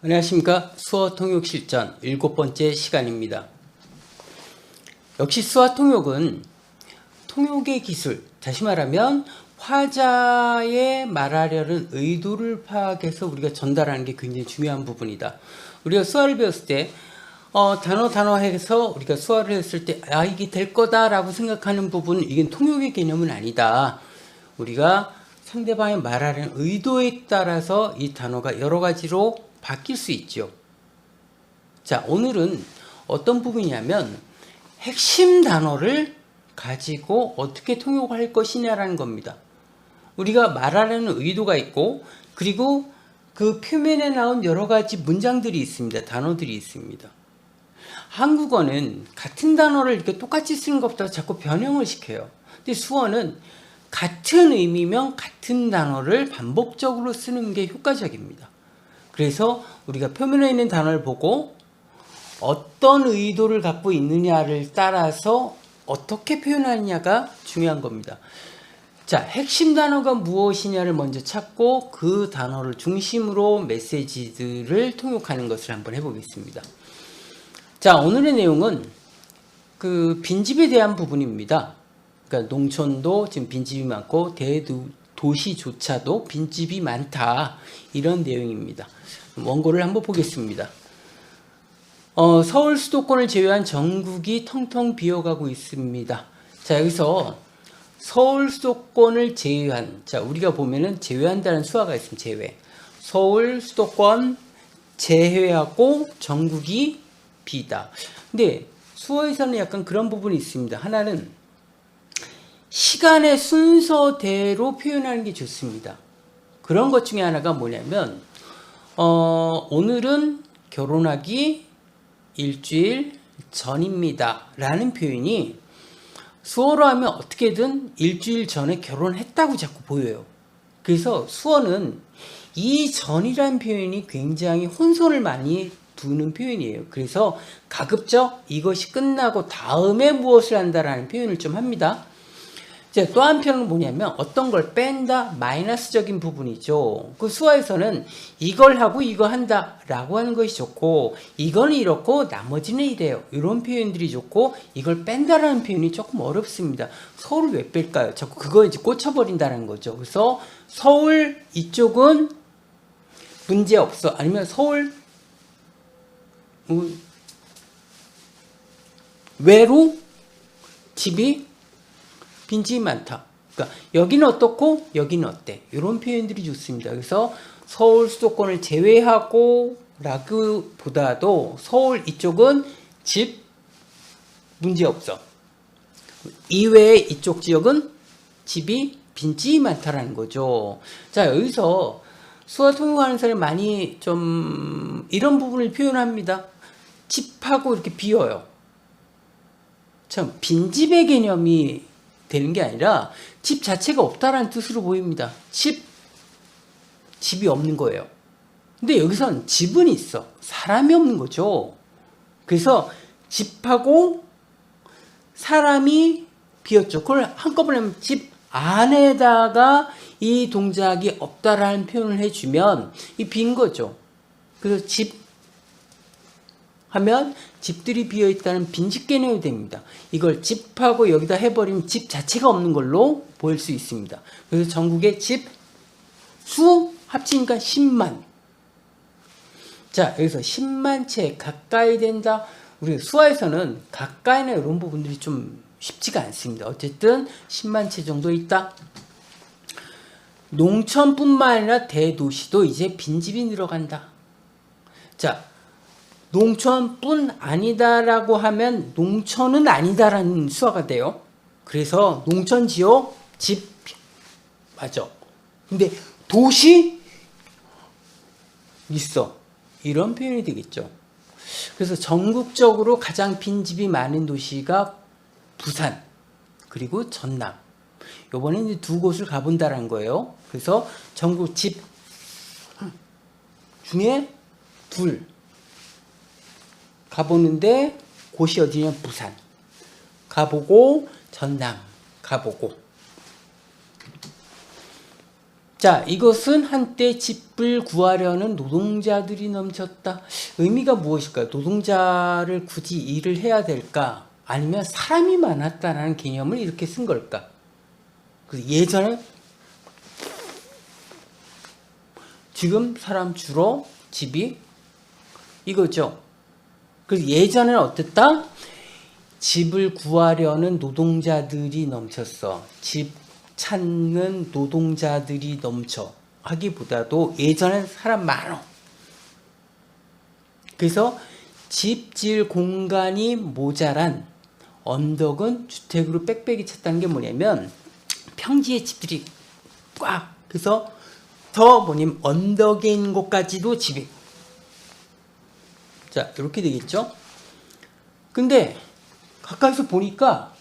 안녕하십니까. 수어 통역 실전 일곱 번째 시간입니다. 역시 수어 통역은 통역의 기술, 다시 말하면 화자의 말하려는 의도를 파악해서 우리가 전달하는 게 굉장히 중요한 부분이다. 우리가 수어를 배웠을 때 어, 단어 단어 해서 우리가 수어를 했을 때 아 이게 될 거다라고 생각하는 부분 이게 통역의 개념은 아니다. 우리가 상대방의 말하는 의도에 따라서 이 단어가 여러 가지로 바뀔 수 있죠. 자, 오늘은 어떤 부분이냐면 핵심 단어를 가지고 어떻게 통역할 것이냐라는 겁니다. 우리가 말하려는 의도가 있고 그리고 그 표면에 나온 여러 가지 문장들이 있습니다. 단어들이 있습니다. 한국어는 같은 단어를 이렇게 똑같이 쓰는 것보다 자꾸 변형을 시켜요. 근데 수어는 같은 의미면 같은 단어를 반복적으로 쓰는 게 효과적입니다. 그래서 우리가 표면에 있는 단어를 보고 어떤 의도를 갖고 있느냐를 따라서 어떻게 표현하느냐가 중요한 겁니다. 자, 핵심 단어가 무엇이냐를 먼저 찾고 그 단어를 중심으로 메시지들을 통역하는 것을 한번 해보겠습니다. 자, 오늘의 내용은 그 빈집에 대한 부분입니다. 그러니까 농촌도 지금 빈집이 많고 대 도시조차도 빈집이 많다. 이런 내용입니다. 원고를 한번 보겠습니다. 어, 서울 수도권을 제외한 전국이 텅텅 비어가고 있습니다. 자, 여기서 서울 수도권을 제외한, 자, 우리가 보면은 제외한다는 수화가 있으면 제외. 서울 수도권 제외하고 전국이 비다. 근데 수어에서는 약간 그런 부분이 있습니다. 하나는 시간의 순서대로 표현하는 게 좋습니다. 그런 것 중에 하나가 뭐냐면, 어, 오늘은 결혼하기 일주일 전입니다. 라는 표현이 수어로 하면 어떻게든 일주일 전에 결혼했다고 자꾸 보여요. 그래서 수어는 이 전이라는 표현이 굉장히 혼선을 많이 두는 표현이에요. 그래서 가급적 이것이 끝나고 다음에 무엇을 한다라는 표현을 좀 합니다. 이제 또 한편은 뭐냐면 어떤 걸 뺀다 마이너스적인 부분이죠. 그 수화에서는 이걸 하고 이거 한다 라고 하는 것이 좋고 이거는 이렇고 나머지는 이래요. 이런 표현들이 좋고 이걸 뺀다라는 표현이 조금 어렵습니다. 서울을 왜 뺄까요? 자꾸 그거 이제 꽂혀버린다는 거죠. 그래서 서울 이쪽은 문제 없어. 아니면 서울 음, 외로 집이 빈집이 많다. 그러니까 여기는 어떻고 여기는 어때? 이런 표현들이 좋습니다. 그래서 서울 수도권을 제외하고 라그보다도 서울 이쪽은 집 문제 없어. 이외의 이쪽 지역은 집이 빈집이 많다라는 거죠. 자 여기서 수화 통역하는 사람이 많이 좀 이런 부분을 표현합니다. 집하고 이렇게 비어요. 참 빈집의 개념이 되는 게 아니라 집 자체가 없다라는 뜻으로 보입니다. 집 집이 없는 거예요. 근데 여기선 집은 있어. 사람이 없는 거죠. 그래서 집하고 사람이 비었죠. 그걸 한꺼번에 하면 집 안에다가 이 동작이 없다라는 표현을 해주면 이 빈 거죠. 그래서 집 하면 집들이 비어 있다는 빈집 개념이 됩니다. 이걸 집하고 여기다 해버리면 집 자체가 없는 걸로 보일 수 있습니다. 그래서 전국의 집 수 합치니까 10만. 자, 여기서 10만 채 가까이 된다. 우리 수화에서는 가까이나 이런 부분들이 좀 쉽지가 않습니다. 어쨌든 10만 채 정도 있다. 농촌뿐만 아니라 대도시도 이제 빈집이 늘어간다. 자, 농촌뿐 아니다라고 하면 농촌은 아니다라는 수화가 돼요. 그래서 농촌 지역 집 맞아. 근데 도시 있어. 이런 표현이 되겠죠. 그래서 전국적으로 가장 빈집이 많은 도시가 부산 그리고 전남. 요번에 이제 두 곳을 가본다는 거예요. 그래서 전국 집 중에 둘 가보는데 곳이 어디냐 부산 가보고 전남 가보고 자, 이것은 한때 집을 구하려는 노동자들이 넘쳤다. 의미가 무엇일까요? 노동자를 굳이 일을 해야 될까? 아니면 사람이 많았다라는 개념을 이렇게 쓴 걸까? 그 예전에 지금 사람 주로 집이 이거죠. 그 예전에는 어땠다? 집을 구하려는 노동자들이 넘쳤어. 집 찾는 노동자들이 넘쳐. 하기보다도 예전엔 사람 많어. 그래서 집 지을 공간이 모자란 언덕은 주택으로 빽빽이 찼다는 게 뭐냐면 평지의 집들이 꽉 그래서 더 뭐냐면 언덕에 있는 곳까지도 집이 자 이렇게 되겠죠 근데 가까이서 보니까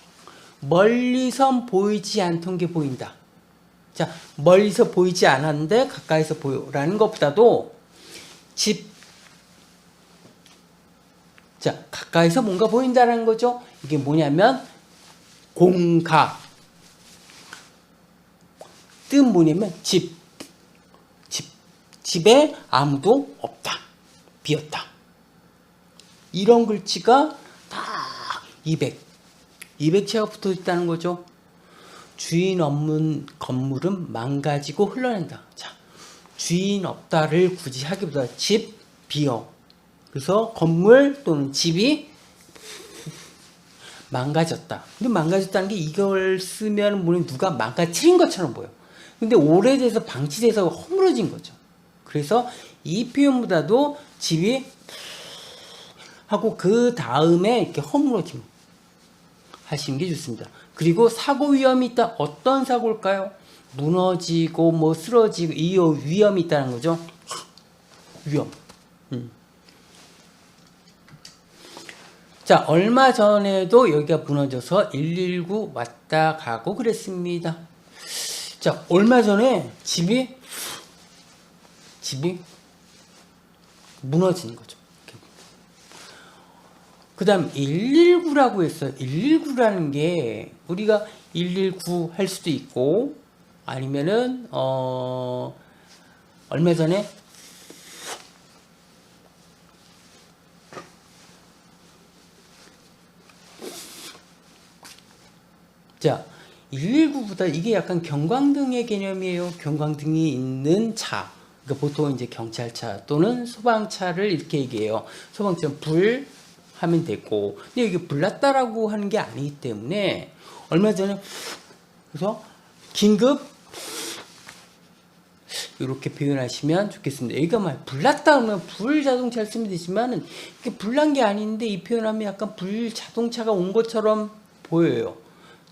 멀리선 보이지 않던 게 보인다 자 멀리서 보이지 않았는데 가까이서 보여라는 것보다도 집 자, 가까이서 뭔가 보인다는 거죠. 이게 뭐냐면 공가. 뜻 뭐냐면 집. 집. 집에 아무도 없다. 비었다. 이런 글씨가 다 200. 200채가 붙어 있다는 거죠. 주인 없는 건물은 망가지고 흘러낸다. 자, 주인 없다를 굳이 하기보다 집 비어. 그래서 건물 또는 집이 망가졌다. 근데 망가졌다는 게 이걸 쓰면 뭐냐 누가 망가뜨린 것처럼 보여. 근데 오래돼서 방치돼서 허물어진 거죠. 그래서 이 표현보다도 집이 하고 그 다음에 이렇게 허물어짐 하시는 게 좋습니다. 그리고 사고 위험이 있다. 어떤 사고일까요? 무너지고 뭐 쓰러지고 이 위험이 있다는 거죠. 위험. 음. 자, 얼마 전에도 여기가 무너져서 119 왔다 가고 그랬습니다. 자, 얼마 전에 집이 집이 무너지는 거죠. 그 다음 119라고 했어요. 119라는 게 우리가 119 할 수도 있고 아니면은 어 얼마 전에 자, 119보다 이게 약간 경광등의 개념이에요. 경광등이 있는 차. 그러니까 보통 이제 경찰차 또는 소방차를 이렇게 얘기해요. 소방차는 불 하면 되고. 근데 이게 불났다라고 하는 게 아니기 때문에 얼마 전에 그래서 긴급 이렇게 표현하시면 좋겠습니다. 여기가 막 불났다 그러면 불 자동차를 쓰면 되지만은 이게 불난 게 아닌데 이 표현하면 약간 불 자동차가 온 것처럼 보여요.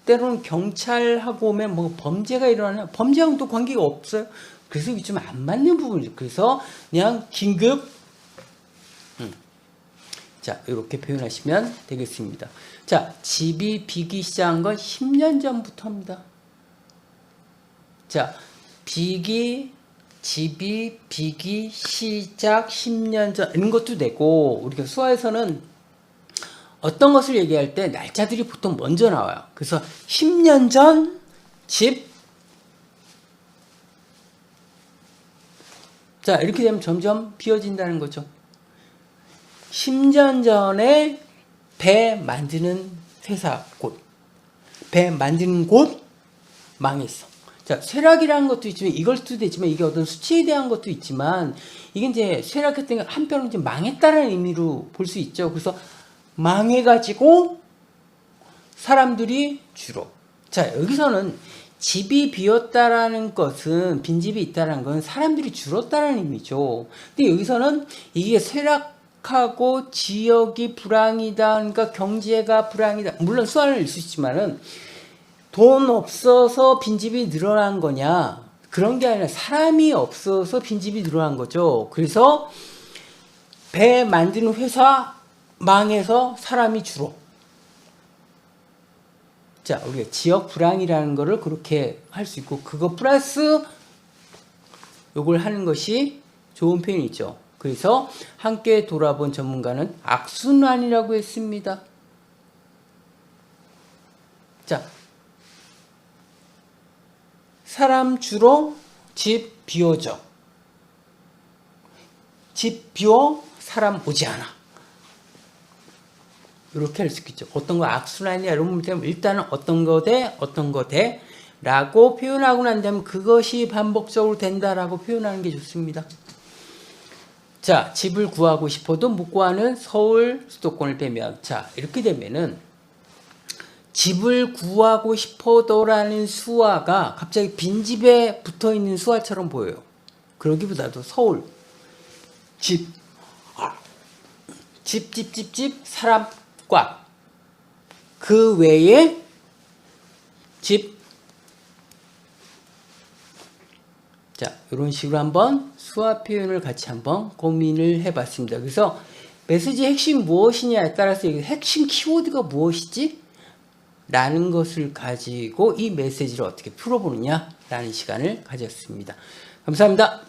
때로는 경찰하고 오면 뭐 범죄가 일어나냐 범죄하고는 또 관계가 없어요. 그래서 이게 좀 안 맞는 부분이죠. 그래서 그냥 긴급 음. 자 이렇게 표현하시면 되겠습니다. 자 집이 비기 시작한 건 10년 전부터입니다. 자 비기 집이 비기 시작 10년 전 이런 것도 되고 우리가 수화에서는 어떤 것을 얘기할 때 날짜들이 보통 먼저 나와요. 그래서 10년 전 집. 자, 이렇게 되면 점점 비어진다는 거죠. 10년 전에 배 만드는 회사 곳. 배 만드는 곳 망했어. 자, 쇠락이라는 것도 있지만 이걸 수도 있지만 이게 어떤 수치에 대한 것도 있지만 이게 이제 쇠락했던 게 한편으로 이제 망했다는 의미로 볼 수 있죠. 그래서 망해가지고 사람들이 주로 자 여기서는 집이 비었다라는 것은 빈집이 있다는 건 사람들이 줄었다는 의미죠. 근데 여기서는 이게 쇠락 하고 지역이 불황이다. 그러니까 경제가 불황이다. 물론 수완을 있지만은 돈 없어서 빈집이 늘어난 거냐? 그런 게 아니라 사람이 없어서 빈집이 늘어난 거죠. 그래서 배 만드는 회사 망해서 사람이 주로. 자, 우리가 지역 불황이라는 거를 그렇게 할 수 있고, 그거 플러스 요걸 하는 것이 좋은 표현이죠. 그래서 함께 돌아본 전문가는 악순환이라고 했습니다. 자, 사람 주로 집 비워져. 집 비워 사람 오지 않아. 이렇게 할 수 있겠죠. 어떤 거 악순환이야 이런 문 때문에 일단은 어떤 거 돼, 어떤 거 돼, 라고 표현하고 난 다음에 그것이 반복적으로 된다라고 표현하는 게 좋습니다. 자, 집을 구하고 싶어도 못 구하는 서울 수도권을 빼면 자, 이렇게 되면은 집을 구하고 싶어도라는 수화가 갑자기 빈집에 붙어 있는 수화처럼 보여요. 그러기보다도 서울 집, 아, 집, 집, 집, 집, 사람 꽉. 그 외에 집. 자, 이런 식으로 한번 수화 표현을 같이 한번 고민을 해봤습니다. 그래서 메시지 핵심 무엇이냐에 따라서 이 핵심 키워드가 무엇이지? 라는 것을 가지고 이 메시지를 어떻게 풀어보느냐? 라는 시간을 가졌습니다. 감사합니다.